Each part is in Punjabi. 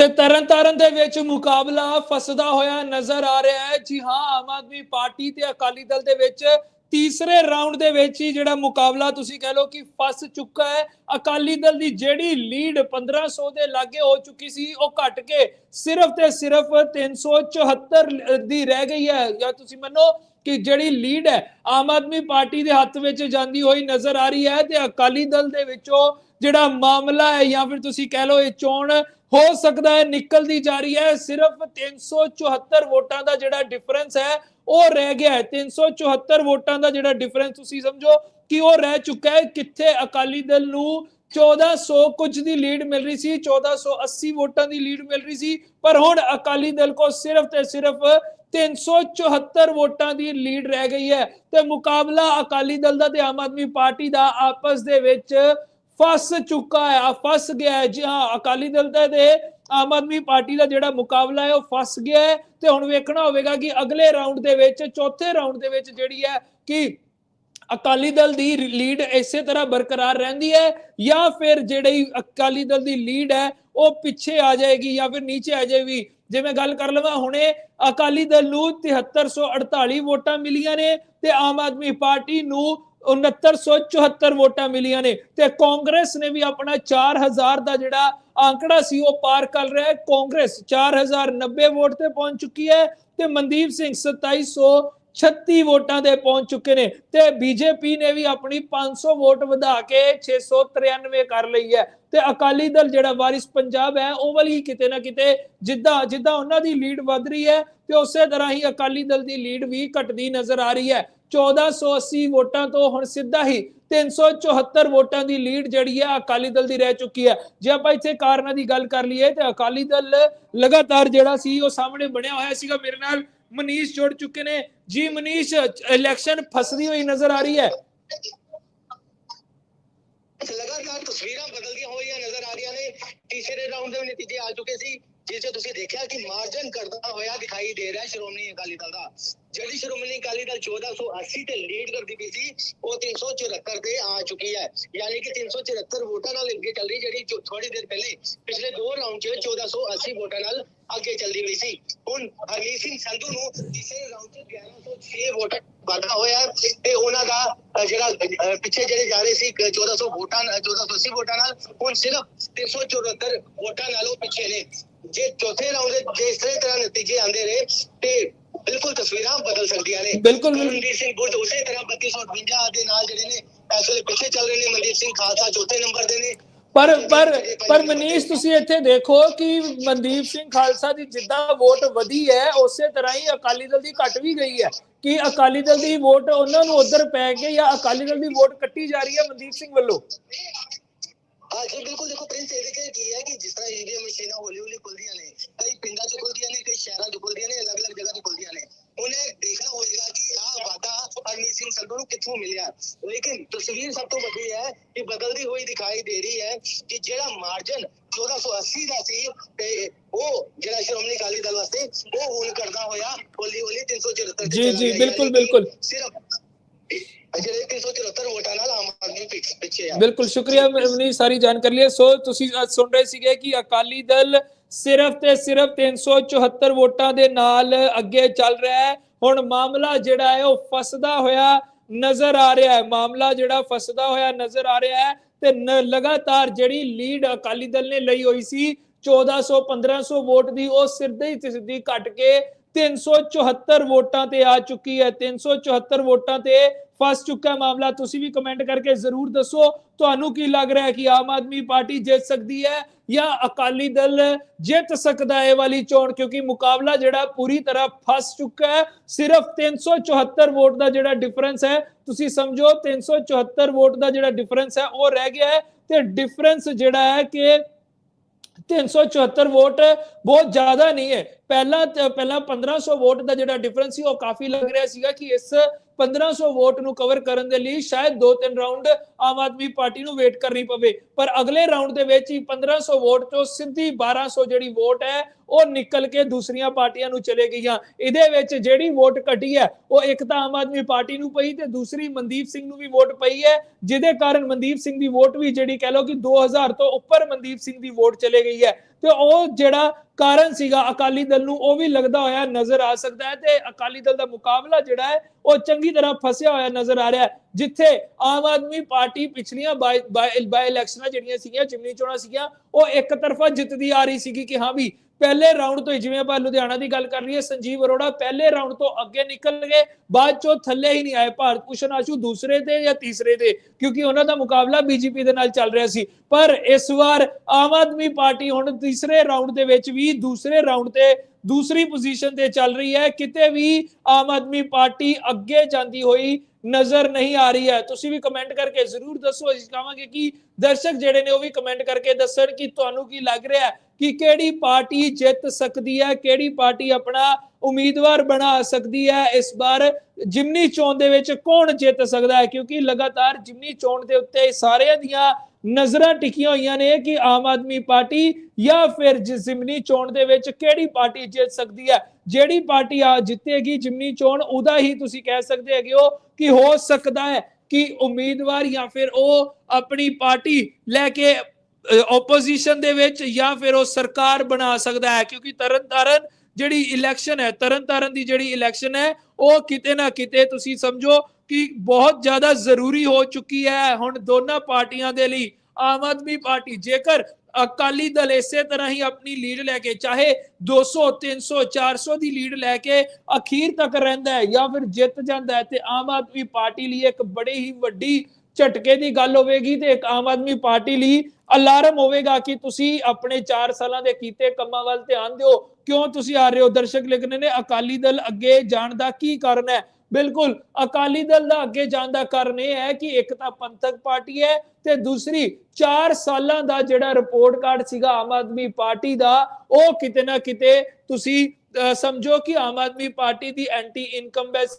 ਤੇ ਤਰਨਤਾਰਨ ਦੇ ਵਿੱਚ ਮੁਕਾਬਲਾ ਫਸਦਾ ਹੋਇਆ ਨਜ਼ਰ ਆ ਰਿਹਾ ਹੈ। ਜੀ ਹਾਂ, ਆਮ ਆਦਮੀ ਪਾਰਟੀ ਤੇ ਅਕਾਲੀ ਦਲ ਦੇ ਵਿੱਚ ਤੀਸਰੇ ਰਾਉਂਡ ਦੇ ਵਿੱਚ ਹੀ ਜਿਹੜਾ ਮੁਕਾਬਲਾ ਤੁਸੀਂ ਕਹਿ ਲਓ ਕਿ ਫਸ ਚੁੱਕਾ ਹੈ। ਅਕਾਲੀ ਦਲ ਦੀ ਜਿਹੜੀ ਲੀਡ 1500 ਦੇ ਲਾਗੇ ਹੋ ਚੁੱਕੀ ਸੀ, ਉਹ ਘਟ ਕੇ ਸਿਰਫ ਤੇ ਸਿਰਫ 374 ਦੀ ਰਹਿ ਗਈ ਹੈ। ਜਾਂ ਤੁਸੀਂ ਮੰਨੋ ਕਿ ਜਿਹੜੀ ਲੀਡ ਹੈ, ਆਮ ਆਦਮੀ ਪਾਰਟੀ ਦੇ ਹੱਥ ਵਿੱਚ ਜਾਂਦੀ ਹੋਈ ਨਜ਼ਰ ਆ ਰਹੀ ਹੈ ਤੇ ਅਕਾਲੀ ਦਲ ਦੇ ਵਿੱਚੋਂ ਜਿਹੜਾ ਮਾਮਲਾ ਹੈ ਜਾਂ ਫਿਰ ਤੁਸੀਂ ਕਹਿ ਲਓ ਇਹ ਚੋਣ ਹੋ ਸਕਦਾ ਹੈ, ਨਿਕਲਦੀ ਜਾ ਰਹੀ ਹੈ। ਸਿਰਫ 374 ਵੋਟਾਂ ਦਾ ਜਿਹੜਾ ਡਿਫਰੈਂਸ ਹੈ, ਉਹ ਰਹਿ ਗਿਆ ਹੈ। 374 ਵੋਟਾਂ ਦਾ ਜਿਹੜਾ ਡਿਫਰੈਂਸ ਤੁਸੀਂ ਸਮਝੋ ਕਿ ਉਹ ਰਹਿ ਚੁੱਕਾ ਹੈ। ਕਿੱਥੇ? ਅਕਾਲੀ ਦਲ ਨੂੰ 1400 ਕੁਝ ਦੀ ਲੀਡ ਮਿਲ ਰਹੀ ਸੀ 1480 ਵੋਟਾਂ ਦੀ ਲੀਡ ਮਿਲ ਰਹੀ ਸੀ। ਪਰ ਹੁਣ ਅਕਾਲੀ ਦਲ ਕੋ ਸਿਰਫ ਤੇ ਸਿਰਫ 374 ਵੋਟਾਂ ਦੀ ਲੀਡ ਰਹਿ ਗਈ ਹੈ। ਤੇ ਮੁਕਾਬਲਾ ਅਕਾਲੀ ਦਲ ਦਾ ਤੇ ਆਮ ਆਦਮੀ ਪਾਰਟੀ ਦਾ ਆਪਸ ਦੇ ਵਿੱਚ ਫਸ ਚੁੱਕਾ ਆ ਫਸ ਗਿਆ ਜੀ ਹਾਂ, ਅਕਾਲੀ ਦਲ ਦਾ ਤੇ ਆਮ ਆਦਮੀ ਪਾਰਟੀ ਦਾ ਜਿਹੜਾ ਮੁਕਾਬਲਾ ਹੈ, ਉਹ ਫਸ ਗਿਆ ਹੈ। ਤੇ ਹੁਣ ਵੇਖਣਾ ਹੋਵੇਗਾ ਕਿ ਅਗਲੇ ਰਾਉਂਡ ਦੇ ਵਿੱਚ, ਚੌਥੇ ਰਾਉਂਡ ਦੇ ਵਿੱਚ ਜਿਹੜੀ ਹੈ ਕਿ ਅਕਾਲੀ ਦਲ ਦੀ ਲੀਡ ਇਸੇ ਤਰ੍ਹਾਂ ਬਰਕਰਾਰ ਰਹਿੰਦੀ ਹੈ ਜਾਂ ਫਿਰ ਜਿਹੜੀ ਅਕਾਲੀ ਦਲ ਦੀ ਲੀਡ ਹੈ, ਉਹ ਪਿੱਛੇ ਆ ਜਾਏਗੀ ਜਾਂ ਫਿਰ ਨੀਚੇ ਆ ਜਾਏਗੀ। ਜੇ ਮੈਂ ਗੱਲ ਕਰ ਲਵਾਂ ਹੁਣੇ, ਅਕਾਲੀ ਦਲ ਨੂੰ 7348 ਵੋਟਾਂ ਮਿਲੀਆਂ ਨੇ ਤੇ ਆਮ ਆਦਮੀ ਪਾਰਟੀ ਨੂੰ 6974 ਵੋਟਾਂ ਮਿਲੀਆਂ ਨੇ ਤੇ ਕਾਂਗਰਸ ਨੇ ਵੀ ਆਪਣਾ 4000 ਦਾ ਜਿਹੜਾ ਆંકੜਾ ਸੀ ਉਹ ਪਾਰ ਕਰ ਰਿਹਾ ਹੈ। ਕਾਂਗਰਸ 4090 ਵੋਟ ਤੇ ਪਹੁੰਚ ਚੁੱਕੀ ਹੈ ਤੇ ਮਨਦੀਪ ਸਿੰਘ 2736 ਵੋਟਾਂ ਤੇ ਪਹੁੰਚ ਚੁੱਕੇ ਨੇ ਤੇ ਬੀਜੇਪੀ ਨੇ ਵੀ ਆਪਣੀ 500 ਵੋਟ ਵਧਾ ਕੇ 693 ਕਰ ਲਈ ਹੈ। ਤੇ ਅਕਾਲੀ ਦਲ ਜਿਹੜਾ ਵਾਰਿਸ ਪੰਜਾਬ ਹੈ, ਉਹ ਵਾਲੀ ਕਿਤੇ ਨਾ ਕਿਤੇ ਜਿੱਦਾਂ ਜਿੱਦਾਂ ਉਹਨਾਂ ਦੀ ਲੀਡ ਵਧ ਰਹੀ ਹੈ ਤੇ ਉਸੇ ਤਰ੍ਹਾਂ ਹੀ ਅਕਾਲੀ ਦਲ ਦੀ ਲੀਡ ਵੀ ਘਟਦੀ ਨਜ਼ਰ ਆ ਰਹੀ ਹੈ। 1480 ਵੋਟਾਂ ਤੋਂ ਹੁਣ ਸਿੱਧਾ ਹੀ 374 ਵੋਟਾਂ ਦੀ ਲੀਡ ਜਿਹੜੀ ਹੈ ਅਕਾਲੀ ਦਲ ਦੀ ਰਹਿ ਚੁੱਕੀ ਹੈ ਜੇ ਆਪਾਂ ਇੱਥੇ ਕਾਰਨਾਂ ਦੀ ਗੱਲ ਕਰ ਲਈਏ ਤੇ ਅਕਾਲੀ ਦਲ ਲਗਾਤਾਰ ਜਿਹੜਾ ਸੀ ਉਹ ਸਾਹਮਣੇ ਬਣਿਆ ਹੋਇਆ ਸੀਗਾ ਮੇਰੇ ਨਾਲ ਮਨੀਸ਼ ਜੁੜ ਚੁੱਕੇ ਨੇ ਜੀ ਮਨੀਸ਼ ਇਲੈਕਸ਼ਨ ਫਸਦੀ ਹੋਈ ਨਜ਼ਰ ਆ ਰਹੀ ਹੈ ਲਗਾਤਾਰ ਤਸਵੀਰਾਂ ਬਦਲਦੀਆਂ ਹੋਈਆਂ ਨਜ਼ਰ ਆ ਰਹੀਆਂ ਨੇ ਤੀਸਰੇ ਰਾਉਂਡ ਦੇ ਨਤੀਜੇ ਆ ਚੁੱਕੇ ਸੀ ਜਿਸ 'ਚ ਤੁਸੀਂ ਦੇਖਿਆ ਕਿ ਮਾਰਜਨ ਕਰਦਾ ਹੋਇਆ ਦਿਖਾਈ ਦੇ ਰਿਹਾ ਹੈ ਸ਼੍ਰੋਮਣੀ ਅਕਾਲੀ ਦਲ ਦਾ। ਜਿਹੜੀ ਸ਼੍ਰੋਮਣੀ ਅਕਾਲੀ ਦਲ 1480 ਤੇ ਲੀਡ ਕਰਦੀ ਪਈ ਸੀ ਉਹ 374 ਤੇ ਆ ਚੁੱਕੀ ਹੈ। ਯਾਨੀ ਕਿ 374 ਵੋਟਾਂ ਨਾਲ ਅੱਗੇ ਚੱਲ ਰਹੀ ਜਿਹੜੀ ਥੋੜੀ ਦੇਰ ਪਹਿਲੇ ਪਿਛਲੇ ਦੋ ਰਾਉਂਡ 'ਚ 1480 ਵੋਟਾਂ ਨਾਲ ਅੱਗੇ ਚੱਲਦੀ ਪਈ ਸੀ। ਹੁਣ ਹਰਮੀਤ ਸਿੰਘ ਸੰਧੂ ਨੂੰ ਤੀਸਰੇ ਰਾਉਂਡ 'ਚ 1106 ਵੋਟ ਵਾਧਾ ਹੋਇਆ ਹੈ ਤੇ ਉਹਨਾਂ ਦਾ ਅ, ਜਿਹੜਾ ਅ, ਪਿੱਛੇ ਜਿਹੜੇ ਜਾ ਰਹੇ ਸੀ 1400 ਵੋਟਾਂ ਨਾਲ- 1480 ਵੋਟਾਂ ਨਾਲ ਹੁਣ ਸਿਰਫ 374 ਵੋਟਾਂ ਨਾਲੋਂ ਪਿੱਛੇ ਨੇ। ਜੇ ਚੌਥੇ ਰਾਉਂਡ ਦੇ ਜੇ ਇਸੇ ਤਰ੍ਹਾਂ ਨਤੀਜੇ ਆਉਂਦੇ ਰਹੇ ਤੇ ਬਿਲਕੁਲ ਤਸਵੀਰਾਂ ਬਦਲ ਸਕਦੀਆਂ ਨੇ। ਬਿਲਕੁਲ। ਕਰਨਦੀਪ ਸਿੰਘ ਬੁੱਢ ਉਸੇ ਤਰ੍ਹਾਂ 3258 ਦੇ ਨਾਲ ਜਿਹੜੇ ਨੇ ਇਸ ਵੇਲੇ ਪਿੱਛੇ ਚੱਲ ਰਹੇ ਨੇ ਮਨਦੀਪ ਸਿੰਘ ਖਾਲਸਾ ਚੌਥੇ ਨੰਬਰ ਦੇ ਨੇ। ਪਰ ਪਰ ਪਰ ਮਨੀਸ਼ ਤੁਸੀਂ ਇੱਥੇ ਦੇਖੋ ਕਿ ਮਨਦੀਪ ਸਿੰਘ ਖਾਲਸਾ ਦੀ ਜਿੱਦਾਂ ਵੋਟ ਵਧੀ ਹੈ ਉਸੇ ਤਰ੍ਹਾਂ ਹੀ ਅਕਾਲੀ ਦਲ ਦੀ ਘਟ ਵੀ ਗਈ ਹੈ। ਕਿ ਅਕਾਲੀ ਦਲ ਦੀ ਵੋਟ ਉਹਨਾਂ ਨੂੰ ਉਧਰ ਪੈ ਕੇ ਜਾਂ ਅਕਾਲੀ ਦਲ ਦੀ ਵੋਟ ਕੱਟੀ ਜਾ ਰਹੀ ਹੈ ਮਨਦੀਪ ਸਿੰਘ ਵੱਲੋਂ? ਹਾਂ ਜੀ ਬਿਲਕੁਲ ਦੇਖੋ ਪ੍ਰਿੰਸ ਇਹਦੇ ਕੇ ਕੀ ਹੈ ਕਿ ਜਿਸ ਤਰ੍ਹਾਂ ਈਵੀਐਮ ਮਸ਼ੀਨਾਂ ਹੌਲੀ ਹੌਲੀ ਖੁੱਲਦੀਆਂ ਨੇ ਕਈ ਪਿੰਡਾਂ 'ਚ ਖੁੱਲਦੀਆਂ ਨੇ ਕਈ ਸ਼ਹਿਰਾਂ 'ਚ ਖੁੱਲਦੀਆਂ ਨੇ ਅਲੱਗ-ਅਲੱਗ ਜਗ੍ਹਾ 'ਤੇ ਖੁੱਲਦੀਆਂ ਨੇ ਉਹਨੇ ਦੇਖਣਾ ਹੋਏਗਾ ਕਿ ਆਹ ਵਾਦਾ ਹਰਮੀਤ ਸਿੰਘ ਸੰਧੂ ਨੂੰ ਕਿੱਥੋਂ ਮਿਲਿਆ ਲੇਕਿਨ ਤਸਵੀਰ ਸਭ ਤੋਂ ਵੱਡੀ ਹੈ ਕਿ ਬਦਲਦੀ ਹੋਈ ਦਿਖਾਈ ਦੇ ਰਹੀ ਹੈ ਕਿ ਜਿਹੜਾ ਮਾਰਜਨ 1480 ਦਾ ਸੀ ਤੇ ਉਹ ਜਿਹੜਾ ਸ਼੍ਰੋਮਣੀ ਅਕਾਲੀ ਦਲ ਵਾਸਤੇ ਉਹ ਹੁਣ ਕਰਦਾ ਹੋਇਆ ਹੌਲੀ ਹੌਲੀ 374 ਤੇ ਜੀ, ਜੀ। ਬਿਲਕੁਲ, ਬਿਲਕੁਲ। ਸਿਰਫ ਜਿਹੜੇ 374 ਵੋਟਾਂ ਨਾਲ ਆਮ ਆਦਮੀ ਪਿੱਛੇ ਆ। ਬਿਲਕੁਲ, ਸ਼ੁਕਰੀਆ ਮਨੀਸ਼ ਸਾਰੀ ਜਾਣਕਾਰੀ ਲਈ। ਸੋ ਤੁਸੀਂ ਅੱਜ ਸੁਣ ਰਹੇ ਸੀਗੇ ਕਿ ਅਕਾਲੀ ਦਲ ਸਿਰਫ ਤੇ ਸਿਰਫ 374 ਵੋਟਾਂ ਦੇ ਨਾਲ ਅੱਗੇ ਚੱਲ ਰਿਹਾ ਹੈ। ਹੁਣ ਮਾਮਲਾ ਜਿਹੜਾ ਹੈ, ਉਹ ਫਸਦਾ ਹੋਇਆ ਨਜ਼ਰ ਆ ਰਿਹਾ ਹੈ। ਮਾਮਲਾ ਜਿਹੜਾ ਫਸਦਾ ਹੋਇਆ ਨਜ਼ਰ ਆ ਰਿਹਾ ਹੈ ਤੇ ਲਗਾਤਾਰ ਜਿਹੜੀ ਲੀਡ ਅਕਾਲੀ ਦਲ ਨੇ ਲਈ ਹੋਈ ਸੀ 1400 1500 ਵੋਟ ਦੀ, ਉਹ ਸਿੱਧੇ ਹੀ ਸਿੱਧੀ ਘਟ ਕੇ 374 ਵੋਟਾਂ ਤੇ ਆ ਚੁੱਕੀ ਹੈ। 374 ਵੋਟਾਂ ਤੇ ਫਸ ਚੁੱਕਾ ਮਾਮਲਾ। ਤੁਸੀਂ ਵੀ ਕਮੈਂਟ ਕਰਕੇ ਜ਼ਰੂਰ ਦੱਸੋ। ਤੁਹਾਨੂੰ ਕੀ ਲੱਗ ਰਿਹਾ ਹੈ ਕਿ ਆਮ ਆਦਮੀ ਪਾਰਟੀ ਜਿੱਤ ਸਕਦੀ ਹੈ ਜਾਂ ਅਕਾਲੀ ਦਲ ਜਿੱਤ ਸਕਦਾ ਹੈ ਵਾਲੀ ਚੋਣ? ਕਿਉਂਕਿ ਮੁਕਾਬਲਾ ਜਿਹੜਾ ਪੂਰੀ ਤਰ੍ਹਾਂ ਫਸ ਚੁੱਕਾ ਹੈ। ਸਿਰਫ 374 ਵੋਟ ਦਾ ਜਿਹੜਾ ਡਿਫਰੈਂਸ ਹੈ, ਤੁਸੀਂ ਸਮਝੋ 374 ਵੋਟ ਦਾ ਜਿਹੜਾ ਡਿਫਰੈਂਸ ਹੈ, ਉਹ ਰਹਿ ਗਿਆ ਹੈ। ਤੇ ਡਿਫਰੈਂਸ ਜਿਹੜਾ ਹੈ ਕਿ 374 ਵੋਟ ਬਹੁਤ ਜ਼ਿਆਦਾ ਨਹੀਂ ਹੈ। ਪਹਿਲਾਂ ਤਾਂ- ਪਹਿਲਾਂ 1500 ਵੋਟ ਦਾ ਜਿਹੜਾ ਡਿਫਰੈਂਸ ਸੀ, ਉਹ ਕਾਫੀ ਲੱਗ ਰਿਹਾ ਸੀਗਾ ਕਿ ਇਸ 1500 ਵੋਟ ਨੂੰ ਕਵਰ ਕਰਨ ਦੇ ਲਈ ਸ਼ਾਇਦ ਦੋ ਤਿੰਨ ਰਾਉਂਡ ਆਮ ਆਦਮੀ ਪਾਰਟੀ ਨੂੰ ਵੇਟ ਕਰਨੀ ਪਵੇ। ਪਰ ਅਗਲੇ ਰਾਉਂਡ ਦੇ ਵਿੱਚ ਹੀ 1500 ਵੋਟ ਤੋਂ ਸਿੱਧੀ 1200 ਜਿਹੜੀ ਵੋਟ ਹੈ, ਉਹ ਨਿਕਲ ਕੇ ਦੂਸਰੀਆਂ ਪਾਰਟੀਆਂ ਨੂੰ ਚਲੇ ਗਈਆਂ। ਇਹਦੇ ਵਿੱਚ ਜਿਹੜੀ ਵੋਟ ਘਟੀ ਹੈ, ਉਹ ਇੱਕ ਤਾਂ ਆਮ ਆਦਮੀ ਪਾਰਟੀ ਨੂੰ ਪਈ ਤੇ ਦੂਸਰੀ ਮਨਦੀਪ ਸਿੰਘ ਨੂੰ ਵੀ ਵੋਟ ਪਈ ਹੈ, ਜਿਹਦੇ ਕਾਰਨ ਮਨਦੀਪ ਸਿੰਘ ਦੀ ਵੋਟ ਵੀ ਜਿਹੜੀ ਕਹਿ ਲਓ ਕਿ 2000 ਤੋਂ ਉੱਪਰ ਮਨਦੀਪ ਸਿੰਘ ਦੀ ਵੋਟ ਚਲੇ ਗਈ ਹੈ। ਤੇ ਉਹ ਜਿਹੜਾ ਕਾਰਨ ਸੀਗਾ ਅਕਾਲੀ ਦਲ ਨੂੰ, ਉਹ ਵੀ ਲੱਗਦਾ ਹੋਇਆ ਨਜ਼ਰ ਆ ਸਕਦਾ ਹੈ ਤੇ ਅਕਾਲੀ ਦਲ ਦਾ ਮੁਕਾਬਲਾ ਜਿਹੜਾ ਹੈ, ਉਹ ਚੰਗੀ ਤਰ੍ਹਾਂ ਫਸਿਆ ਹੋਇਆ ਨਜ਼ਰ ਆ ਰਿਹਾ ਹੈ, ਜਿੱਥੇ ਆਮ ਆਦਮੀ ਪਾਰਟੀ ਪਿਛਲੀਆਂ ਬਾਈ ਇਲੈਕਸ਼ਨਾਂ ਜਿਹੜੀਆਂ ਸੀਗੀਆਂ, ਚਿਮਨੀ ਚੋਣਾਂ ਸੀਗੀਆਂ, ਉਹ ਇੱਕ ਤਰਫਾ ਜਿੱਤਦੀ ਆ ਰਹੀ ਸੀਗੀ ਕਿ ਹਾਂ ਵੀ ਪਹਿਲੇ ਰਾਉਂਡ ਤੋਂ ਜਿਵੇਂ ਆਪਾਂ ਲੁਧਿਆਣਾ ਦੀ ਗੱਲ ਕਰ ਲਈਏ, ਸੰਜੀਵ ਅਰੋੜਾ ਪਹਿਲੇ ਰਾਉਂਡ ਤੋਂ ਅੱਗੇ ਨਿਕਲ ਗਏ, ਬਾਅਦ ਚੋਂ ਥੱਲੇ ਹੀ ਨਹੀਂ ਆਏ, ਭਾਰਤ ਭੂਸ਼ਣ ਆਸ਼ੂ ਦੂਸਰੇ ਤੇ ਜਾਂ ਤੀਸਰੇ ਤੇ, ਕਿਉਂਕਿ ਉਹਨਾਂ ਦਾ ਮੁਕਾਬਲਾ ਬੀਜੇਪੀ ਦੇ ਨਾਲ ਚੱਲ ਰਿਹਾ ਸੀ। ਪਰ ਇਸ ਵਾਰ ਆਮ ਆਦਮੀ ਪਾਰਟੀ ਹੁਣ ਤੀਸਰੇ ਰਾਉਂਡ ਦੇ ਵਿੱਚ ਵੀ ਦੂਸਰੇ ਰਾਉਂਡ ਤੇ ਦੂਸਰੀ ਪੋਜੀਸ਼ਨ ਤੇ ਚੱਲ ਰਹੀ ਹੈ। ਕਿਤੇ ਵੀ ਆਮ ਆਦਮੀ ਪਾਰਟੀ ਅੱਗੇ ਜਾਂਦੀ ਹੋਈ ਨਜ਼ਰ ਨਹੀਂ ਆ ਰਹੀ ਹੈ। ਤੁਸੀਂ ਵੀ ਕਮੈਂਟ ਕਰਕੇ ਜ਼ਰੂਰ ਦੱਸੋ। ਅਸੀਂ ਕਹਾਂਗੇ ਕਿ ਦਰਸ਼ਕ ਜਿਹੜੇ ਨੇ ਉਹ ਵੀ ਕਮੈਂਟ ਕਰਕੇ ਦੱਸਣ ਕਿ ਤੁਹਾਨੂੰ ਕੀ ਲੱਗ ਰਿਹਾ ਹੈ ਕਿ ਕਿਹੜੀ ਪਾਰਟੀ ਜਿੱਤ ਸਕਦੀ ਹੈ, ਕਿਹੜੀ ਪਾਰਟੀ ਆਪਣਾ ਉਮੀਦਵਾਰ ਬਣਾ ਸਕਦੀ ਹੈ। ਇਸ ਵਾਰ ਜਿਮਨੀ ਚੋਣ ਦੇ ਵਿੱਚ ਕੌਣ ਜਿੱਤ ਸਕਦਾ ਹੈ? ਕਿਉਂਕਿ ਲਗਾਤਾਰ ਜਿਮਨੀ ਚੋਣ ਦੇ ਉੱਤੇ ਸਾਰਿਆਂ ਦੀਆਂ ਨਜ਼ਰਾਂ ਟਿਕੀਆਂ ਹੋਈਆਂ ਨੇ ਕਿ ਆਮ ਆਦਮੀ ਪਾਰਟੀ ਜਾਂ ਫਿਰ ਜਿਮਨੀ ਚੋਣ ਦੇ ਵਿੱਚ ਕਿਹੜੀ ਪਾਰਟੀ ਜਿੱਤ ਸਕਦੀ ਹੈ? ਜਿਹੜੀ ਪਾਰਟੀ ਆ ਜਿੱਤੇਗੀ ਜਿਮਨੀ ਚੋਣ, ਉਹਦਾ ਹੀ ਤੁਸੀਂ ਕਹਿ ਸਕਦੇ ਹੈਗੇ ਹੋ ਕਿ ਹੋ ਸਕਦਾ ਹੈ ਕਿ ਉਮੀਦਵਾਰ ਜਾਂ ਫਿਰ ਉਹ ਆਪਣੀ ਪਾਰਟੀ ਲੈ ਕੇ ਆਪੋਜੀਸ਼ਨ ਦੇ ਵਿੱਚ ਜਾਂ ਫਿਰ ਉਹ ਸਰਕਾਰ ਬਣਾ ਸਕਦਾ ਹੈ। ਕਿਉਂਕਿ ਤਰਨਤਾਰਨ ਜਿਹੜੀ ਇਲੈਕਸ਼ਨ ਹੈ, ਤਰਨਤਾਰਨ ਦੀ ਜਿਹੜੀ ਇਲੈਕਸ਼ਨ ਹੈ, ਉਹ ਕਿਤੇ ਨਾ ਕਿਤੇ ਤੁਸੀਂ ਸਮਝੋ ਕਿ ਬਹੁਤ ਜ਼ਿਆਦਾ ਜ਼ਰੂਰੀ ਹੋ ਚੁੱਕੀ ਹੈ। ਹੁਣ ਦੋਨਾਂ ਪਾਰਟੀਆਂ ਦੇ ਲਈ ਆਮ ਆਦਮੀ ਪਾਰਟੀ ਜੇਕਰ ਅਕਾਲੀ ਦਲ ਇਸੇ ਤਰ੍ਹਾਂ ਹੀ ਆਪਣੀ ਲੀਡ ਲੈ ਕੇ, ਚਾਹੇ 200 300 400 ਦੀ ਲੀਡ ਲੈ ਕੇ ਅਖੀਰ ਤੱਕ ਰਹਿੰਦਾ ਹੈ ਜਾਂ ਫਿਰ ਜਿੱਤ ਜਾਂਦਾ ਹੈ, ਤੇ ਆਮ ਆਦਮੀ ਪਾਰਟੀ ਲਈ ਇੱਕ ਬੜੀ ਹੀ ਵੱਡੀ ਝਟਕੇ ਦੀ ਗੱਲ ਹੋਵੇਗੀ ਤੇ ਇੱਕ ਆਮ ਆਦਮੀ ਪਾਰਟੀ ਲਈ ਅਲਾਰਮ ਹੋਵੇਗਾ ਕਿ ਤੁਸੀਂ ਆਪਣੇ 4 ਸਾਲਾਂ ਦੇ ਕੀਤੇ ਕੰਮਾਂ ਵੱਲ ਧਿਆਨ ਦਿਓ। ਕਿਉਂ ਤੁਸੀਂ ਆ ਰਹੇ ਹੋ? ਦਰਸ਼ਕ ਲਿਖ ਰਹੇ ਨੇ ਅਕਾਲੀ ਦਲ ਅੱਗੇ ਜਾਣ ਦਾ ਕੀ ਕਾਰਨ ਹੈ? ਬਿਲਕੁਲ ਅਕਾਲੀ ਦਲ ਦਾ ਅੱਗੇ ਜਾਣ ਦਾ ਕਾਰਨ ਇਹ ਹੈ ਕਿ ਇੱਕ ਤਾਂ ਪੰਥਕ ਪਾਰਟੀ ਹੈ ਤੇ ਦੂਸਰੀ 4 ਸਾਲਾਂ ਦਾ ਜਿਹੜਾ ਰਿਪੋਰਟ ਕਾਰਡ ਸੀਗਾ ਆਮ ਆਦਮੀ ਪਾਰਟੀ ਦਾ ਉਹ ਕਿਤੇ ਨਾ ਕਿਤੇ ਤੁਸੀਂ ਅਹ, ਸਮਝੋ ਕਿ ਆਮ ਆਦਮੀ ਪਾਰਟੀ ਦੀ ਐਂਟੀ ਇਨਕਮ ਬੈਸ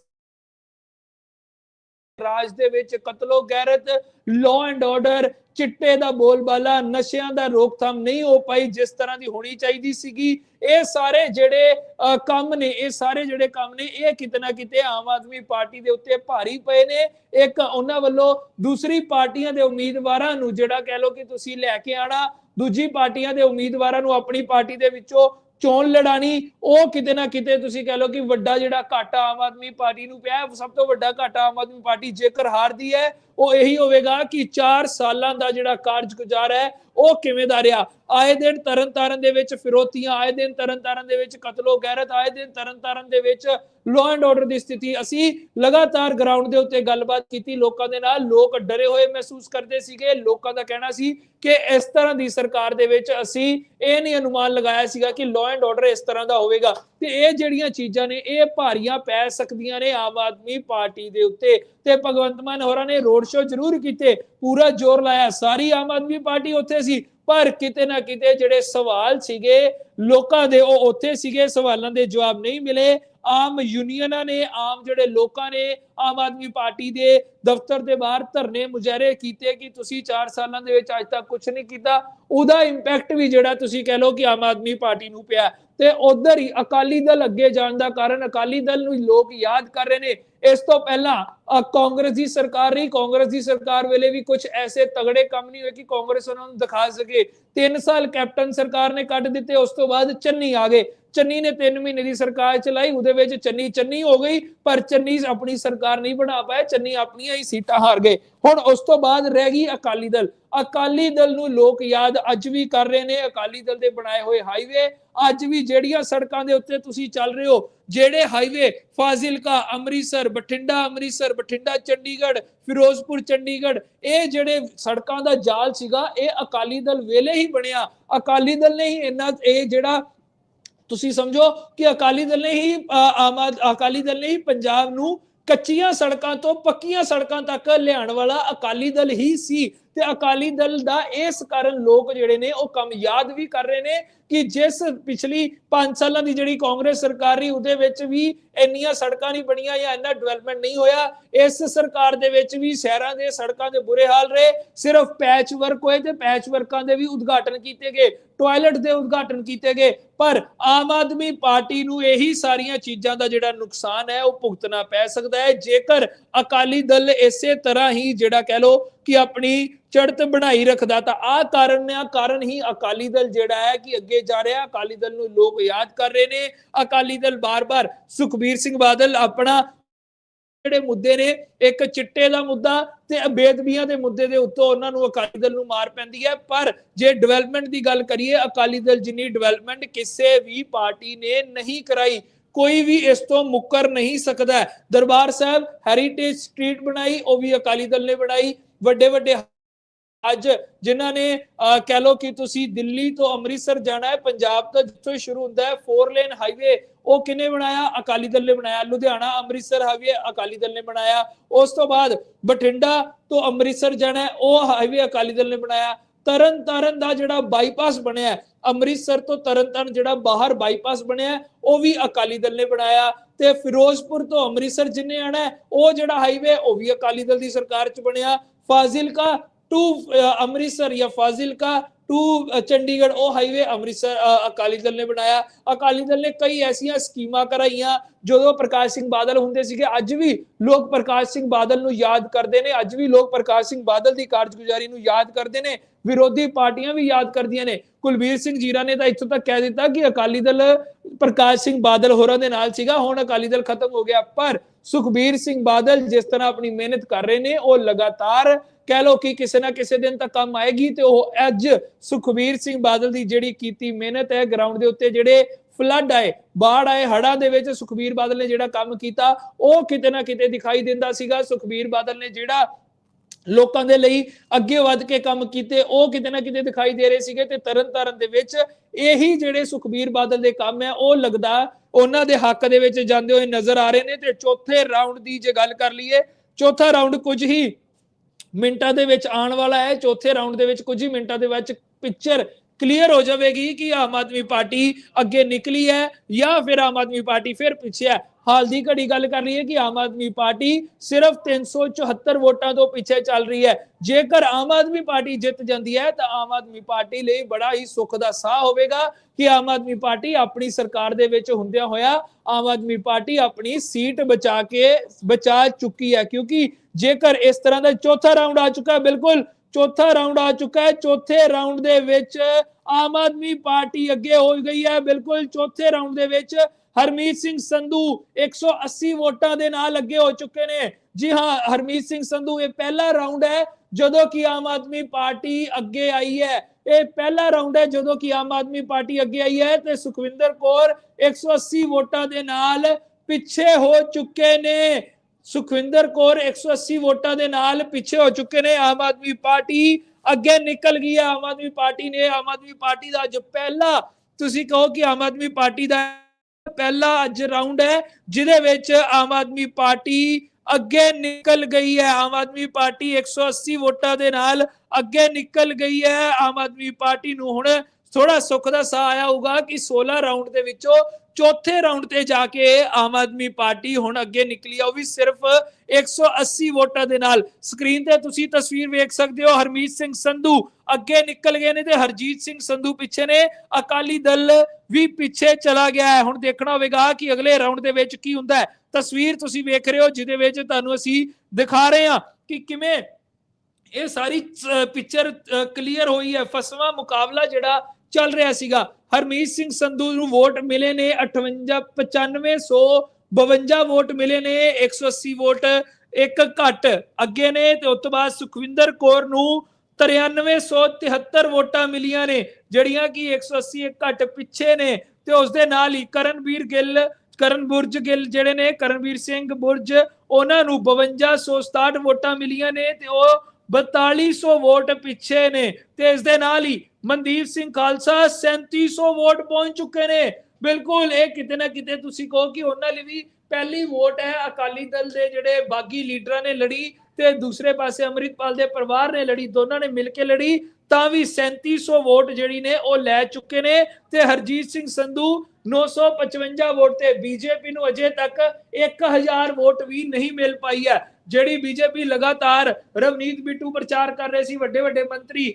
ਰਾਜ ਦੇ ਵਿੱਚ ਕਤਲੋ ਗੈਰਤ ਲਾਅ ਐਂਡ ਆਰਡਰ ਚਿੱਟੇ ਦਾ ਬੋਲਬਾਲਾ, ਨਸ਼ਿਆਂ ਦਾ ਰੋਕਥਾਮ ਨਹੀਂ ਹੋ ਪਾਈ ਜਿਸ ਤਰ੍ਹਾਂ ਦੀ ਹੋਣੀ ਚਾਹੀਦੀ ਸੀਗੀ। ਇਹ ਸਾਰੇ ਜਿਹੜੇ ਕੰਮ ਨੇ, ਇਹ ਸਾਰੇ ਜਿਹੜੇ ਕੰਮ ਨੇ, ਇਹ ਕਿਤੇ ਨਾ ਕਿਤੇ ਆਮ ਆਦਮੀ ਪਾਰਟੀ ਦੇ ਉੱਤੇ ਭਾਰੀ ਪਏ ਨੇ। ਇੱਕ ਉਹਨਾਂ ਵੱਲੋਂ ਦੂਸਰੀ ਪਾਰਟੀਆਂ ਦੇ ਉਮੀਦਵਾਰਾਂ ਨੂੰ ਜਿਹੜਾ ਕਹਿ ਲਓ ਕਿ ਤੁਸੀਂ ਲੈ ਕੇ ਆਣਾ ਦੂਜੀ ਪਾਰਟੀਆਂ ਦੇ ਉਮੀਦਵਾਰਾਂ ਨੂੰ ਆਪਣੀ ਪਾਰਟੀ ਦੇ ਵਿੱਚੋਂ ਚੋਣ ਲੜਾਣੀ, ਉਹ ਕਿਤੇ ਨਾ ਕਿਤੇ ਤੁਸੀਂ ਕਹਿ ਲਓ ਕਿ ਵੱਡਾ ਜਿਹੜਾ ਘਾਟਾ ਆਮ ਆਦਮੀ ਪਾਰਟੀ ਨੂੰ ਪਿਆ ਸਭ ਤੋਂ ਵੱਡਾ ਘਾਟਾ ਆਮ ਆਦਮੀ ਪਾਰਟੀ ਜੇਕਰ ਹਾਰਦੀ ਹੈ, ਉਹ ਇਹੀ ਹੋਵੇਗਾ ਕਿ 4 ਸਾਲਾਂ ਦਾ ਜਿਹੜਾ ਕਾਰਜਗੁਜ਼ਾਰ ਹੈ, ਉਹ ਕਿਵੇਂ ਦਾ ਰਿਹਾ? ਆਏ ਦਿਨ ਤਰਨਤਾਰਨ ਦੇ ਵਿੱਚ ਫਿਰੋਤੀਆਂ, ਆਏ ਦਿਨ ਤਰਨਤਾਰਨ ਦੇ ਵਿੱਚ ਕਤਲੋ, ਗੈਰਤ, ਆਏ ਦਿਨ ਤਰਨਤਾਰਨ ਦੇ ਵਿੱਚ ਲਾਅ ਐਂਡ ਆਰਡਰ ਦੀ ਸਥਿਤੀ, ਅਸੀਂ ਲਗਾਤਾਰ ਗਰਾਊਂਡ ਦੇ ਉੱਤੇ ਗੱਲਬਾਤ ਕੀਤੀ, ਲੋਕਾਂ ਦੇ ਨਾਲ ਲੋਕ ਡਰੇ ਹੋਏ ਮਹਿਸੂਸ ਕਰਦੇ ਸੀਗੇ, ਲੋਕਾਂ ਦਾ ਕਹਿਣਾ ਸੀ ਕਿ ਇਸ ਤਰ੍ਹਾਂ ਦੀ ਸਰਕਾਰ ਦੇ ਵਿੱਚ ਅਸੀਂ ਇਹ ਨਹੀਂ ਅਨੁਮਾਨ ਲਗਾਇਆ ਸੀਗਾ ਕਿ ਲਾਅ ਐਂਡ ਆਰਡਰ ਇਸ ਤਰ੍ਹਾਂ ਦਾ ਹੋਵੇਗਾ। ਤੇ ਇਹ ਜਿਹੜੀਆਂ ਚੀਜ਼ਾਂ ਨੇ, ਇਹ ਭਾਰੀਆਂ ਪੈ ਸਕਦੀਆਂ ਨੇ ਆਮ ਆਦਮੀ ਪਾਰਟੀ ਦੇ ਉੱਤੇ। ਤੇ ਭਗਵੰਤ ਮਾਨ ਹੋਰਾਂ ਨੇ ਰੋਡ ਸ਼ੋਅ ਜ਼ਰੂਰ ਕੀਤੇ, ਪੂਰਾ ਜ਼ੋਰ ਲਾਇਆ। ਸਾਰੀ ਆਮ ਆਦਮੀ ਪਾਰਟੀ ਉੱਥੇ ਸੀ, ਪਰ ਕਿਤੇ ਨਾ ਕਿਤੇ ਜਿਹੜੇ ਸਵਾਲ ਸੀਗੇ, ਲੋਕਾਂ ਦੇ ਉਹ ਉੱਥੇ ਸੀਗੇ, ਸਵਾਲਾਂ ਦੇ ਜਵਾਬ ਨਹੀਂ ਮਿਲੇ। ਆਮ ਯੂਨੀਅਨਾਂ ਨੇ, ਆਮ ਜਿਹੜੇ ਲੋਕਾਂ ਨੇ, ਆਮ ਆਦਮੀ ਪਾਰਟੀ ਦੇ ਦਫ਼ਤਰ ਦੇ ਬਾਹਰ ਧਰਨੇ ਮੁਜ਼ਾਹਰੇ ਕੀਤੇ ਕਿ ਤੁਸੀਂ 4 ਸਾਲਾਂ ਦੇ ਵਿੱਚ ਅੱਜ ਤੱਕ ਕੁਝ ਨਹੀਂ ਕੀਤਾ। ਉਹਦਾ ਇੰਪੈਕਟ ਵੀ ਜਿਹੜਾ ਤੁਸੀਂ ਕਹਿ ਲਓ ਕਿ ਆਮ ਆਦਮੀ ਪਾਰਟੀ ਨੂੰ ਪਿਆ। ਤੇ ਉਧਰ ਹੀ ਅਕਾਲੀ ਦਲ ਅੱਗੇ ਜਾਣ ਦਾ ਕਾਰਨ, ਅਕਾਲੀ ਦਲ ਨੂੰ ਲੋਕ ਯਾਦ ਕਰ ਰਹੇ ਨੇ। ਇਸ ਤੋਂ ਪਹਿਲਾਂ ਕਾਂਗਰਸ ਦੀ ਸਰਕਾਰ ਰਹੀ। ਕਾਂਗਰਸ ਦੀ ਸਰਕਾਰ ਵੇਲੇ ਵੀ ਕੁਝ ਐਸੇ ਤਗੜੇ ਕੰਮ ਨਹੀਂ ਹੋਏ ਕਿ ਕਾਂਗਰਸ ਉਹਨਾਂ ਨੂੰ ਦਿਖਾ ਸਕੇ। 3 ਸਾਲ ਕੈਪਟਨ ਸਰਕਾਰ ਨੇ ਕੱਢ ਦਿੱਤੇ, ਉਸ ਤੋਂ ਬਾਅਦ ਚੰਨੀ ਆ ਗਏ। ਚੰਨੀ ਨੇ 3 ਮਹੀਨੇ ਦੀ ਸਰਕਾਰ ਚਲਾਈ, ਉਹਦੇ ਵਿੱਚ ਚੰਨੀ ਚੰਨੀ ਹੋ ਗਈ, ਪਰ ਚੰਨੀ ਆਪਣੀ ਸਰਕਾਰ ਨਹੀਂ ਬਣਾ ਪਾਇਆ, ਚੰਨੀ ਆਪਣੀਆਂ ਹੀ ਸੀਟਾਂ ਹਾਰ ਗਏ। ਹੁਣ ਉਸ ਤੋਂ ਬਾਅਦ ਰਹਿ ਗਈ ਅਕਾਲੀ ਦਲ। ਅਕਾਲੀ ਦਲ ਨੂੰ ਲੋਕ ਯਾਦ ਅੱਜ ਵੀ ਕਰ ਰਹੇ ਨੇ, ਅਕਾਲੀ ਦਲ ਦੇ ਬਣਾਏ ਹੋਏ ਹਾਈਵੇ। ਅੱਜ ਵੀ ਜਿਹੜੀਆਂ ਸੜਕਾਂ ਦੇ ਉੱਤੇ ਤੁਸੀਂ ਚੱਲ ਰਹੇ ਹੋ, ਜਿਹੜੇ ਹਾਈਵੇ ਫਾਜ਼ਿਲਕਾ, ਅੰਮ੍ਰਿਤਸਰ, ਬਠਿੰਡਾ ਅੰਮ੍ਰਿਤਸਰ, ਬਠਿੰਡਾ, ਚੰਡੀਗੜ੍ਹ, ਫਿਰੋਜ਼ਪੁਰ, ਚੰਡੀਗੜ੍ਹ, ਇਹ ਜਿਹੜੇ ਸੜਕਾਂ ਦਾ ਜਾਲ ਸੀਗਾ, ਇਹ ਅਕਾਲੀ ਦਲ ਵੇਲੇ ਹੀ ਬਣਿਆ। ਅਕਾਲੀ ਦਲ ਨੇ ਹੀ ਇਹਨਾਂ ਇਹ ਜਿਹੜਾ ਤੁਸੀਂ ਸਮਝੋ ਕਿ ਅਕਾਲੀ ਦਲ ਨੇ ਹੀ ਅ, ਆਮ ਆਦ- ਅਕਾਲੀ ਦਲ ਨੇ ਹੀ ਪੰਜਾਬ ਨੂੰ ਕੱਚੀਆਂ ਸੜਕਾਂ ਤੋਂ ਪੱਕੀਆਂ ਸੜਕਾਂ ਤੱਕ ਲਿਆਉਣ ਵਾਲਾ ਅਕਾਲੀ ਦਲ ਹੀ ਸੀ। ਤੇ ਅਕਾਲੀ ਦਲ ਦਾ ਇਸ ਕਾਰਨ ਲੋਕ ਜਿਹੜੇ ਨੇ ਉਹ ਕੰਮ ਯਾਦ ਵੀ ਕਰ ਰਹੇ ਨੇ ਕਿ ਜਿਸ ਪਿਛਲੀ 5 ਸਾਲਾਂ ਦੀ ਜਿਹੜੀ ਕਾਂਗਰਸ ਸਰਕਾਰ ਰਹੀ, ਉਹਦੇ ਵਿੱਚ ਵੀ ਇੰਨੀਆਂ ਸੜਕਾਂ ਨਹੀਂ ਬਣੀਆਂ ਜਾਂ ਇੰਨਾ ਡਿਵੈਲਪਮੈਂਟ ਨਹੀਂ ਹੋਇਆ। ਇਸ ਸਰਕਾਰ ਦੇ ਵਿੱਚ ਵੀ ਸ਼ਹਿਰਾਂ ਦੇ ਸੜਕਾਂ ਦੇ ਬੁਰੇ ਹਾਲ ਰਹੇ। ਸਿਰਫ ਪੈਚ ਵਰਕ ਹੋਏ ਤੇ ਪੈਚ ਵਰਕਾਂ ਦੇ ਵੀ ਉਦਘਾਟਨ ਕੀਤੇ ਗਏ। ਟਾਇਲਟ ਦੇ ਉਦਘਾਟਨ ਕੀਤੇ ਗਏ। ਪਰ ਆਮ ਆਦਮੀ ਪਾਰਟੀ ਨੂੰ ਇਹੀ ਸਾਰੀਆਂ ਚੀਜ਼ਾਂ ਦਾ ਜਿਹੜਾ ਨੁਕਸਾਨ ਹੈ, ਉਹ ਭੁਗਤਣਾ ਪੈ ਸਕਦਾ ਹੈ। ਜੇਕਰ ਅਕਾਲੀ ਦਲ ਇਸੇ ਤਰ੍ਹਾਂ ਹੀ ਜਿਹੜਾ ਕਹਿ ਲੋ ਕਿ ਆਪਣੀ ਚੜਤ ਬਣਾਈ ਰੱਖਦਾ, ਤਾਂ ਆਹ ਕਾਰਨ ਨੇ ਆ ਕਾਰਨ ਹੀ ਅਕਾਲੀ ਦਲ ਜਿਹੜਾ ਹੈ ਕਿ ਅੱਗੇ ਜਾ ਰਿਹਾ। ਅਕਾਲੀ ਦਲ ਨੂੰ ਲੋਕ ਯਾਦ ਕਰ ਰਹੇ ਨੇ। ਅਕਾਲੀ ਦਲ ਬਾਰ-ਬਾਰ ਸੁਖਬੀਰ ਸਿੰਘ ਬਾਦਲ ਆਪਣਾ ਜਿਹੜੇ ਮੁੱਦੇ ਨੇ, ਇੱਕ ਚਿੱਟੇ ਦਾ ਮੁੱਦਾ ਤੇ ਬੇਦਬੀਆਂ ਦੇ ਮੁੱਦੇ ਦੇ ਉੱਤੋਂ ਉਹਨਾਂ ਨੂੰ ਅਕਾਲੀ ਦਲ ਨੂੰ ਮਾਰ ਪੈਂਦੀ ਹੈ। ਪਰ ਜੇ ਡਿਵੈਲਪਮੈਂਟ ਦੀ ਗੱਲ ਕਰੀਏ, ਅਕਾਲੀ ਦਲ ਜਿੰਨੀ ਡਿਵੈਲਪਮੈਂਟ ਕਿਸੇ ਵੀ ਪਾਰਟੀ ਨੇ ਨਹੀਂ ਕਰਾਈ, ਕੋਈ ਵੀ ਇਸ ਤੋਂ ਮੁੱਕਰ ਨਹੀਂ ਸਕਦਾ। ਦਰਬਾਰ ਸਾਹਿਬ ਹੈਰੀਟੇਜ ਸਟਰੀਟ ਬਣਾਈ, ਉਹ ਵੀ ਅਕਾਲੀ ਦਲ ਨੇ ਬਣਾਈ। ਵੱਡੇ ਵੱਡੇ ਅੱਜ ਜਿਨ੍ਹਾਂ ਨੇ ਅਹ, ਕਹਿ ਲੋ ਕਿ ਤੁਸੀਂ ਦਿੱਲੀ ਤੋਂ ਅੰਮ੍ਰਿਤਸਰ ਜਾਣਾ ਹੈ ਪੰਜਾਬ ਤੋਂ ਜਿੱਥੋਂ ਸ਼ੁਰੂ ਹੁੰਦਾ ਹੈ 4 ਲੇਨ ਹਾਈਵੇ ਉਹ ਕਿਨੇ ਬਣਾਇਆ? ਅਕਾਲੀ ਦਲ ਨੇ ਬਣਾਇਆ। ਲੁਧਿਆਣਾ ਅੰਮ੍ਰਿਤਸਰ ਹਾਈਵੇ ਅਕਾਲੀ ਦਲ ਨੇ ਬਣਾਇਆ। ਉਸ ਤੋਂ ਬਾਅਦ ਬਠਿੰਡਾ ਤੋਂ ਅੰਮ੍ਰਿਤਸਰ ਜਾਣਾ ਉਹ ਹਾਈਵੇ ਅਕਾਲੀ ਦਲ ਨੇ ਬਣਾਇਆ। ਤਰਨ ਤਾਰਨ ਦਾ ਜਿਹੜਾ ਬਾਈਪਾਸ ਬਣਿਆ ਅੰਮ੍ਰਿਤਸਰ ਤੋਂ ਤਰਨ ਤਾਰਨ ਜਿਹੜਾ ਬਾਹਰ ਬਾਈਪਾਸ ਬਣਿਆ ਉਹ ਵੀ ਅਕਾਲੀ ਦਲ ਨੇ ਬਣਾਇਆ। ਤੇ ਫਿਰੋਜ਼ਪੁਰ ਤੋਂ ਅੰਮ੍ਰਿਤਸਰ ਜਿੰਨੇ ਆਣਾ ਉਹ ਜਿਹੜਾ ਹਾਈਵੇ ਉਹ ਵੀ ਅਕਾਲੀ ਦਲ ਦੀ ਸਰਕਾਰ ਚ ਬਣਿਆ। ਫਾਜ਼ਿਲਕਾ ਟੂ ਅੰਮ੍ਰਿਤਸਰ ਜਾਂ ਫਾਜ਼ਿਲਕਾ ਟੂ ਚੰਡੀਗੜ੍ਹ ਉਹ ਹਾਈਵੇ ਅੰਮ੍ਰਿਤਸਰ ਅਕਾਲੀ ਦਲ ਨੇ ਬਣਾਇਆ ਅਕਾਲੀ ਦਲ ਨੇ ਕਈ ਐਸੀਆਂ ਸਕੀਮਾਂ ਕਰਾਈਆਂ ਜਦੋਂ ਪ੍ਰਕਾਸ਼ ਸਿੰਘ ਬਾਦਲ ਹੁੰਦੇ ਸੀਗੇ ਅੱਜ ਵੀ ਲੋਕ ਪ੍ਰਕਾਸ਼ ਸਿੰਘ ਬਾਦਲ ਨੂੰ ਯਾਦ ਕਰਦੇ ਨੇ ਅੱਜ ਵੀ ਲੋਕ ਪ੍ਰਕਾਸ਼ ਸਿੰਘ ਬਾਦਲ ਦੀ ਕਾਰਜਗੁਜ਼ਾਰੀ ਨੂੰ ਯਾਦ ਕਰਦੇ ਨੇ ਵਿਰੋਧੀ ਪਾਰਟੀਆਂ ਵੀ ਯਾਦ ਕਰਦੀਆਂ ਨੇ ਕੁਲਬੀਰ ਸਿੰਘ ਜੀਰਾ ਨੇ ਤਾਂ ਇੱਥੋਂ ਤੱਕ ਕਹਿ ਦਿੱਤਾ ਕਿ ਅਕਾਲੀ ਦਲ ਪ੍ਰਕਾਸ਼ ਸਿੰਘ ਬਾਦਲ ਹੋਰਾਂ ਦੇ ਨਾਲ ਸੀਗਾ ਹੁਣ ਅਕਾਲੀ ਦਲ ਖਤਮ ਹੋ ਗਿਆ ਪਰ ਸੁਖਬੀਰ ਸਿੰਘ ਬਾਦਲ ਜਿਸ ਤਰ੍ਹਾਂ ਆਪਣੀ ਮਿਹਨਤ ਕਰ ਰਹੇ ਨੇ ਉਹ ਲਗਾਤਾਰ ਕਹਿ ਲੋ ਕਿ ਕਿਸੇ ਨਾ ਕਿਸੇ ਦਿਨ ਤਾਂ ਕੰਮ ਆਏਗੀ ਤੇ ਉਹ ਅੱਜ ਸੁਖਬੀਰ ਸਿੰਘ ਬਾਦਲ ਦੀ ਜਿਹੜੀ ਕੀਤੀ ਮਿਹਨਤ ਹੈ ਗਰਾਊਂਡ ਦੇ ਉੱਤੇ ਜਿਹੜੇ ਫਲੱਡ ਆਏ, ਬਾੜ ਆਏ, ਹੜ੍ਹਾਂ ਦੇ ਵਿੱਚ ਸੁਖਬੀਰ ਬਾਦਲ ਨੇ ਜਿਹੜਾ ਕੰਮ ਕੀਤਾ, ਉਹ ਕਿਤੇ ਨਾ ਕਿਤੇ ਦਿਖਾਈ ਦਿੰਦਾ ਸੀਗਾ। ਸੁਖਬੀਰ ਬਾਦਲ ਨੇ ਜਿਹੜਾ ਲੋਕਾਂ ਦੇ ਲਈ ਅੱਗੇ ਵੱਧ ਕੇ ਕੰਮ ਕੀਤੇ, ਉਹ ਕਿਤੇ ਨਾ ਕਿਤੇ ਦਿਖਾਈ ਦੇ ਰਹੇ ਸੀਗੇ ਤੇ ਤਰਨ ਤਾਰਨ ਦੇ ਵਿੱਚ ਇਹੀ ਜਿਹੜੇ ਸੁਖਬੀਰ ਬਾਦਲ ਦੇ ਕੰਮ ਹੈ, ਉਹ ਲੱਗਦਾ ਉਹਨਾਂ ਦੇ ਹੱਕ ਦੇ ਵਿੱਚ ਜਾਂਦੇ ਹੋਏ ਨਜ਼ਰ ਆ ਰਹੇ ਨੇ ਤੇ ਚੌਥੇ ਰਾਉਂਡ ਦੀ ਜੇ ਗੱਲ ਕਰ ਲਈਏ, ਚੌਥਾ ਰਾਉਂਡ ਕੁਝ ਹੀ ਮਿੰਟਾਂ ਦੇ ਵਿੱਚ ਆਉਣ ਵਾਲਾ ਹੈ, ਚੌਥੇ ਰਾਉਂਡ ਦੇ ਵਿੱਚ ਕੁਝ ਹੀ ਮਿੰਟਾਂ ਦੇ ਵਿੱਚ ਪਿਕਚਰ ਕਲੀਅਰ ਹੋ ਜਾਵੇਗੀ ਕਿ ਆਮ ਆਦਮੀ ਪਾਰਟੀ ਅੱਗੇ ਨਿਕਲੀ ਹੈ ਜਾਂ ਫਿਰ ਆਮ ਆਦਮੀ ਪਾਰਟੀ ਫਿਰ ਪਿੱਛੇ ਹੈ। ਹਾਲ ਦੀ ਘੜੀ ਗੱਲ ਕਰ ਰਹੀ ਹੈ ਕਿ ਆਮ ਆਦਮੀ ਪਾਰਟੀ ਸਿਰਫ 374 ਵੋਟਾਂ ਤੋਂ ਪਿੱਛੇ ਚੱਲ ਰਹੀ ਹੈ। ਜੇਕਰ ਆਮ ਆਦਮੀ ਪਾਰਟੀ ਜਿੱਤ ਜਾਂਦੀ ਹੈ, ਤਾਂ ਆਮ ਆਦਮੀ ਪਾਰਟੀ ਲਈ ਬੜਾ ਹੀ ਸੁੱਖ ਦਾ ਸਾਹ ਹੋਵੇਗਾ ਕਿ ਆਮ ਆਦਮੀ ਪਾਰਟੀ ਆਪਣੀ ਸਰਕਾਰ ਦੇ ਵਿੱਚ ਹੁੰਦਿਆਂ ਹੋਇਆ ਆਮ ਆਦਮੀ ਪਾਰਟੀ ਆਪਣੀ ਸੀਟ ਬਚਾ ਕੇ ਬਚਾ ਚੁੱਕੀ ਹੈ। ਕਿਉਂਕਿ ਜੇਕਰ ਇਸ ਤਰ੍ਹਾਂ ਦਾ ਚੌਥਾ ਰਾਉਂਡ ਆ ਚੁੱਕਾ ਹੈ ਬਿਲਕੁਲ ਚੌਥਾ ਰਾਉਂਡ ਆ ਚੁੱਕਾ ਹੈ। ਚੌਥੇ ਰਾਉਂਡ ਦੇ ਵਿੱਚ ਆਮ ਆਦਮੀ ਪਾਰਟੀ ਅੱਗੇ ਹੋ ਗਈ ਹੈ। ਬਿਲਕੁਲ ਚੌਥੇ ਰਾਉਂਡ ਦੇ ਵਿੱਚ ਹਰਮੀਤ ਸਿੰਘ ਸੰਧੂ 180 ਵੋਟਾਂ ਦੇ ਨਾਲ ਅੱਗੇ ਹੋ ਚੁੱਕੇ ਨੇ। ਜੀ ਹਾਂ, ਹਰਮੀਤ ਸਿੰਘ ਸੰਧੂ, ਇਹ ਪਹਿਲਾ ਰਾਉਂਡ ਹੈ ਜਦੋਂ ਕਿ ਆਮ ਆਦਮੀ ਪਾਰਟੀ ਅੱਗੇ ਆਈ ਹੈ। ਇਹ ਪਹਿਲਾ ਰਾਉਂਡ ਹੈ ਜਦੋਂ ਕਿ ਆਮ ਆਦਮੀ ਪਾਰਟੀ ਅੱਗੇ ਆਈ ਹੈ ਤੇ ਸੁਖਵਿੰਦਰ ਕੌਰ 180 ਵੋਟਾਂ ਦੇ ਨਾਲ ਪਿੱਛੇ ਹੋ ਚੁੱਕੇ ਨੇ। ਸੁਖਵਿੰਦਰ ਕੌਰ 180 ਵੋਟਾਂ ਦੇ ਨਾਲ ਪਿੱਛੇ ਹੋ ਚੁੱਕੇ ਨੇ। ਆਮ ਆਦਮੀ ਪਾਰਟੀ ਅੱਗੇ ਨਿਕਲ ਗਈ ਹੈ। ਆਮ ਆਦਮੀ ਪਾਰਟੀ ਨੇ, ਆਮ ਆਦਮੀ ਪਾਰਟੀ ਦਾ ਜੋ ਪਹਿਲਾ, ਤੁਸੀਂ ਕਹੋ ਕਿ ਆਮ ਆਦਮੀ ਪਾਰਟੀ ਦਾ ਪਹਿਲਾ ਅੱਜ ਰਾਉਂਡ ਹੈ, ਜਿਹਦੇ ਵਿੱਚ ਆਮ ਆਦਮੀ ਪਾਰਟੀ ਅੱਗੇ ਨਿਕਲ ਗਈ ਹੈ। ਆਮ ਆਦਮੀ ਪਾਰਟੀ 180 ਵੋਟਾਂ ਦੇ ਨਾਲ ਅੱਗੇ ਨਿਕਲ ਗਈ ਹੈ। ਆਮ ਆਦਮੀ ਪਾਰਟੀ ਨੂੰ ਹੁਣ ਥੋੜਾ ਸੁੱਖ ਦਾ ਸਾਹ ਆਇਆ ਹੋਊਗਾ ਕਿ 16 ਰਾਉਂਡ ਦੇ ਵਿੱਚੋਂ ਚੌਥੇ ਰਾਉਂਡ ਤੇ ਜਾ ਕੇ ਆਮ ਆਦਮੀ ਪਾਰਟੀ ਹੁਣ ਅੱਗੇ ਨਿਕਲੀ ਆ, ਉਹ ਵੀ ਸਿਰਫ 180 ਵੋਟਾਂ ਦੇ ਨਾਲ। ਸਕਰੀਨ ਤੇ ਤੁਸੀਂ ਤਸਵੀਰ ਵੇਖ ਸਕਦੇ ਹੋ, ਹਰਮੀਤ ਸਿੰਘ ਸੰਧੂ ਅੱਗੇ ਨਿਕਲ ਗਏ ਨੇ ਤੇ ਹਰਜੀਤ ਸਿੰਘ ਸੰਧੂ ਪਿੱਛੇ ਨੇ। ਅਕਾਲੀ ਦਲ ਵੀ ਪਿੱਛੇ ਚਲਾ ਗਿਆ ਹੈ। ਹੁਣ ਦੇਖਣਾ ਹੋਵੇਗਾ ਕਿ ਅਗਲੇ ਰਾਉਂਡ ਦੇ ਵਿੱਚ ਕੀ ਹੁੰਦਾ ਹੈ। ਤਸਵੀਰ ਤੁਸੀਂ ਵੇਖ ਰਹੇ ਹੋ, ਜਿਹਦੇ ਵਿੱਚ ਤੁਹਾਨੂੰ ਅਸੀਂ ਦਿਖਾ ਰਹੇ ਹਾਂ ਕਿ ਕਿਵੇਂ ਇਹ ਸਾਰੀ ਪਿਕਚਰ ਕਲੀਅਰ ਹੋਈ ਹੈ। ਫਸਵਾ ਮੁਕਾਬਲਾ ਜਿਹੜਾ ਚੱਲ ਰਿਹਾ ਸੀਗਾ। ਹਰਮੀਤ ਸਿੰਘ ਸੰਧੂ ਨੂੰ ਵੋਟ ਮਿਲੇ ਨੇ 58 9552 ਵੋਟ ਮਿਲੇ ਨੇ 180 ਵੋਟ, ਇੱਕ ਘੱਟ ਅੱਗੇ ਨੇ ਤੇ ਉਸ ਤੋਂ ਬਾਅਦ ਸੁਖਵਿੰਦਰ ਕੌਰ ਨੂੰ 9373 ਵੋਟਾਂ ਮਿਲੀਆਂ ਨੇ, ਜਿਹੜੀਆਂ ਕਿ 180 ਇੱਕ ਘੱਟ ਪਿੱਛੇ ਨੇ ਤੇ ਉਸ ਦੇ ਨਾਲ ਹੀ ਕਰਨਵੀਰ ਗਿੱਲ, ਕਰਨ ਬੁਰਜ ਗਿੱਲ ਜਿਹੜੇ ਨੇ, ਕਰਨਵੀਰ ਸਿੰਘ ਬੁਰਜ, ਉਹਨਾਂ ਨੂੰ 5267 ਵੋਟਾਂ ਮਿਲੀਆਂ ਨੇ ਤੇ ਉਹ 4200 ਵੋਟ ਪਿੱਛੇ ਨੇ ਤੇ ਇਸ ਦੇ ਨਾਲ ਹੀ ਮਨਦੀਪ ਸਿੰਘ ਖਾਲਸਾ 3700 ਵੋਟ ਪਹੁੰਚ ਚੁੱਕੇ ਨੇ। ਬਿਲਕੁਲ, ਇਹ ਕਿਤੇ ਨਾ ਕਿਤੇ ਤੁਸੀਂ ਕਹੋ ਕਿ ਉਹਨਾਂ ਲਈ ਵੀ ਪਹਿਲੀ ਵੋਟ ਹੈ। ਅਕਾਲੀ ਦਲ ਦੇ ਜਿਹੜੇ ਬਾਗੀ ਲੀਡਰਾਂ ਨੇ ਲੜੀ ਤੇ ਦੂਸਰੇ ਪਾਸੇ ਅੰਮ੍ਰਿਤਪਾਲ ਦੇ ਪਰਿਵਾਰ ਨੇ ਲੜੀ, ਦੋਨਾਂ ਨੇ ਮਿਲ ਕੇ ਲੜੀ, ਤਾਂ ਵੀ 3700 ਵੋਟ ਜਿਹੜੀ ਨੇ ਉਹ ਲੈ ਚੁੱਕੇ ਨੇ ਤੇ ਹਰਜੀਤ ਸਿੰਘ ਸੰਧੂ 955 ਵੋਟ ਤੇ ਬੀਜੇਪੀ ਨੂੰ ਅਜੇ ਤੱਕ 1000 ਵੋਟ ਵੀ ਨਹੀਂ ਮਿਲ ਪਾਈ ਹੈ। ਜਿਹੜੀ ਬੀਜੇਪੀ ਲਗਾਤਾਰ ਰਵਨੀਤ ਬਿੱਟੂ ਪ੍ਰਚਾਰ ਕਰ ਰਹੇ ਸੀ, ਵੱਡੇ ਵੱਡੇ ਮੰਤਰੀ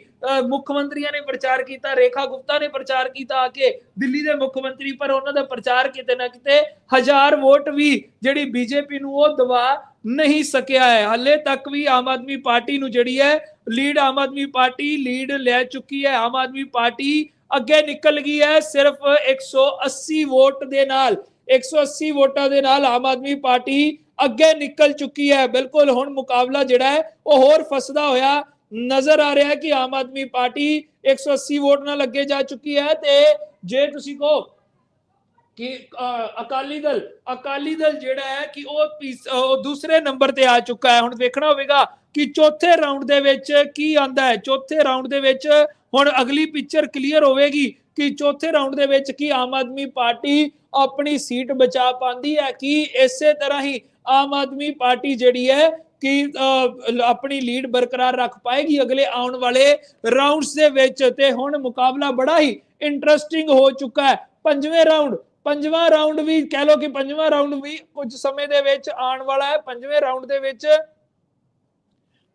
ਮੁੱਖ ਮੰਤਰੀਆਂ ਨੇ ਪ੍ਰਚਾਰ ਕੀਤਾ, ਰੇਖਾ ਗੁਪਤਾ ਨੇ ਪ੍ਰਚਾਰ ਕੀਤਾ ਆ ਕੇ ਦਿੱਲੀ ਦੇ ਮੁੱਖ ਮੰਤਰੀ, ਪਰ ਉਹਨਾਂ ਦਾ ਪ੍ਰਚਾਰ ਕਿਤੇ ਨਾ ਕਿਤੇ ਹਜ਼ਾਰ ਵੋਟ ਵੀ ਜਿਹੜੀ ਬੀਜੇਪੀ ਨੂੰ ਉਹ ਦਵਾ ਨਹੀਂ ਸਕਿਆ ਹੈ। ਹੱਲੇ ਤੱਕ ਵੀ ਆਮ ਆਦਮੀ ਪਾਰਟੀ ਨੂੰ ਜਿਹੜੀ ਹੈ, lead Aam Aadmi party lead ਲੈ ਚੁੱਕੀ ਹੈ। ਆਮ ਆਦਮੀ ਪਾਰਟੀ ਅੱਗੇ ਨਿਕਲ ਗਈ ਹੈ ਸਿਰਫ 180 ਵੋਟ ਦੇ ਨਾਲ 180 ਵੋਟਾਂ ਦੇ ਨਾਲ ਆਮ ਆਦਮੀ ਪਾਰਟੀ ਅੱਗੇ ਨਿਕਲ ਚੁੱਕੀ ਹੈ। ਬਿਲਕੁਲ ਹੁਣ ਮੁਕਾਬਲਾ ਜਿਹੜਾ ਹੈ, ਉਹ ਹੋਰ ਫਸਦਾ ਹੋਇਆ ਨਜ਼ਰ ਆ ਰਿਹਾ ਹੈ ਕਿ ਆਮ ਆਦਮੀ ਪਾਰਟੀ 180 ਵੋਟ ਨਾਲ ਅੱਗੇ ਜਾ ਚੁੱਕੀ ਹੈ ਤੇ ਜੇ ਤੁਸੀਂ ਕਹੋ ਕਿ ਅਕਾਲੀ ਦਲ ਅਕਾਲੀ ਦਲ ਜਿਹੜਾ ਹੈ ਕਿ ਉਹ ਉਹ ਦੂਸਰੇ ਨੰਬਰ ਤੇ ਆ ਚੁੱਕਾ ਹੈ। ਹੁਣ ਵੇਖਣਾ ਹੋਵੇਗਾ ਕਿ ਚੌਥੇ ਰਾਉਂਡ ਦੇ ਵਿੱਚ ਕੀ ਆਂਦਾ ਹੈ? ਚੌਥੇ ਰਾਉਂਡ ਦੇ ਵਿੱਚ ਹੁਣ ਅਗਲੀ ਪਿਕਚਰ ਕਲੀਅਰ ਹੋਵੇਗੀ ਕਿ ਚੌਥੇ ਰਾਉਂਡ ਦੇ ਵਿੱਚ ਕੀ ਆਮ ਆਦਮੀ ਪਾਰਟੀ ਆਪਣੀ ਸੀਟ ਬਚਾ ਪਾਉਂਦੀ ਹੈ ਕਿ ਇਸੇ ਤਰ੍ਹਾਂ ਹੀ ਆਮ ਆਦਮੀ ਪਾਰਟੀ ਜਿਹੜੀ ਹੈ ਕਿ ਆਪਣੀ ਲੀਡ ਬਰਕਰਾਰ ਰੱਖ ਪਾਏਗੀ ਅਗਲੇ ਆਉਣ ਵਾਲੇ ਰਾਉਂਡਸ ਦੇ ਵਿੱਚ ਤੇ ਹੁਣ ਮੁਕਾਬਲਾ ਬੜਾ ਹੀ ਇੰਟਰਸਟਿੰਗ ਹੋ ਚੁੱਕਾ ਹੈ। ਪੰਜਵੇਂ ਰਾਉਂਡ ਪੰਜਵਾਂ ਰਾਉਂਡ ਵੀ ਕਹਿ ਲਓ ਕਿ ਪੰਜਵਾਂ ਰਾਉਂਡ ਵੀ ਕੁਝ ਸਮੇਂ ਦੇ ਵਿੱਚ ਆਉਣ ਵਾਲਾ ਹੈ। ਪੰਜਵੇਂ ਰਾਉਂਡ ਦੇ ਵਿੱਚ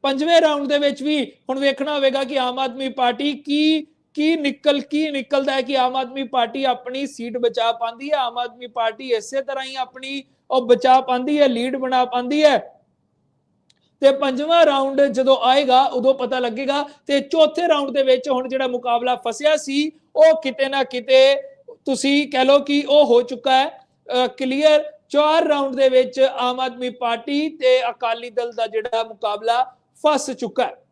ਪੰਜਵੇਂ ਰਾਉਂਡ ਦੇ ਵਿੱਚ ਵੀ ਹੁਣ ਵੇਖਣਾ ਹੋਵੇਗਾ ਕਿ ਆਮ ਆਦਮੀ ਪਾਰਟੀ ਕੀ ਕੀ ਨਿਕਲ, ਕੀ ਨਿਕਲਦਾ ਹੈ ਕਿ ਆਮ ਆਦਮੀ ਪਾਰਟੀ ਆਪਣੀ ਸੀਟ ਬਚਾ ਪਾਉਂਦੀ ਹੈ, ਆਮ ਆਦਮੀ ਪਾਰਟੀ ਇਸੇ ਤਰ੍ਹਾਂ ਹੀ ਆਪਣੀ ਉਹ ਬਚਾ ਪਾਉਂਦੀ ਹੈ ਲੀਡ ਬਣਾ ਪਾਉਂਦੀ ਹੈ। ਤੇ ਪੰਜਵਾਂ ਰਾਉਂਡ ਜਦੋਂ ਆਏਗਾ, ਉਦੋਂ ਪਤਾ ਲੱਗੇਗਾ ਤੇ ਚੌਥੇ ਰਾਉਂਡ ਦੇ ਵਿੱਚ ਹੁਣ ਜਿਹੜਾ ਮੁਕਾਬਲਾ ਫਸਿਆ ਸੀ, ਉਹ ਕਿਤੇ ਨਾ ਕਿਤੇ ਤੁਸੀਂ ਕਹਿ ਲਓ ਕਿ ਉਹ ਹੋ ਚੁੱਕਾ ਹੈ। ਕਲੀਅਰ ਚਾਰ ਰਾਉਂਡ ਦੇ ਵਿੱਚ ਆਮ ਆਦਮੀ ਪਾਰਟੀ ਤੇ ਅਕਾਲੀ ਦਲ ਦਾ ਜਿਹੜਾ ਮੁਕਾਬਲਾ ਫਸ ਚੁੱਕਾ ਹੈ